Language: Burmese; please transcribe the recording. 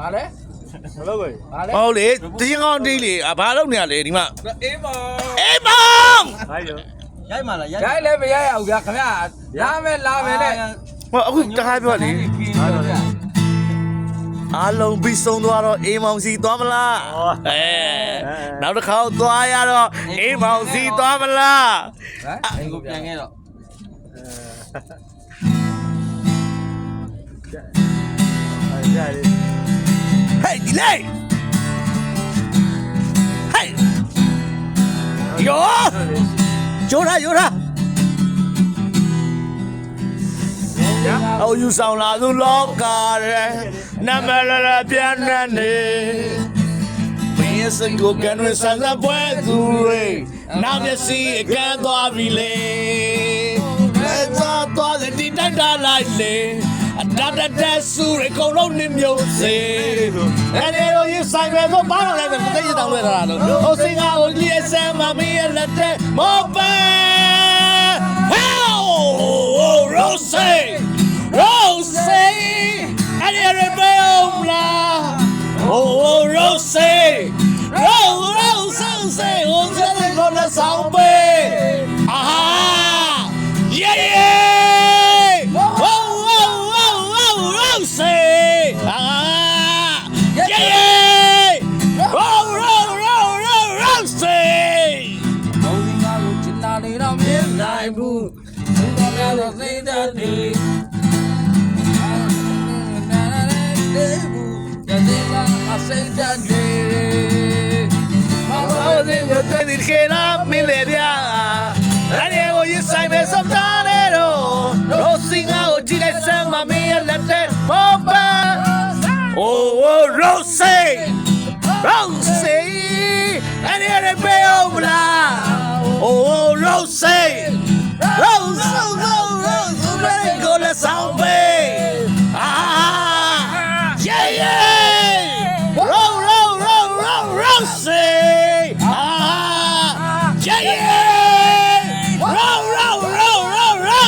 ဘာလဲမလုပ်ဘူးဘာလဲဟုတ်လေတင်းကောင်းတင်းလေအာဘာလုပ်နေရလဲဒီမှာအေးပါအေးမောင်ဟိုင်းရောရိုက်မှလားရိုက်ရိုက်လည်းမရိုက်အောင်ဗျာခင်ဗျာလာမယ်လာမယ်နဲ့ဟောအခုတခါပြောလေအားလုံးပြီးဆုံးသွားတော့အေးမောင်စီသွားမလားအဲနောက်တစ်ခါသွားရတော့အေးမောင်စီသွားမလားဟမ်အိမ်ကိုပြန်ခဲ့တော့ အဲကြာလေ ဟေးဒီလေဟေးယောဂျိုရာဂျိုရာအော်ယူဆောင်လာသူလောကရဲနမလလပြန်နေမင်းစကိုကန်ရဆန်စပွဲသူရေနာမျက်စိအကန်းသွားပြီလေလက်သာသွားတဲ့ဒီတိုက်တာလိုက်လေ အတတတက်ဆူရကုန်လုံးနေမျိုးစေအဲ့ဒီလိုရဆိုင်ပဲဆိုဘာလို့လဲမသိရတောင်းလဲတာလို့ဟိုစင်ကဟိုကြီးအစမ်းမမင်းရဲ့လက်တဲ့မောပန်ဟေးရိုဆေရိုဆေအဲ့ဒီရပဲအောင်လား Oh, Rose! Rose, Rose, Rose! Oh, Jenny, gonna sound big! I'll say that day. I say that yeah! Row, row, row, row, row.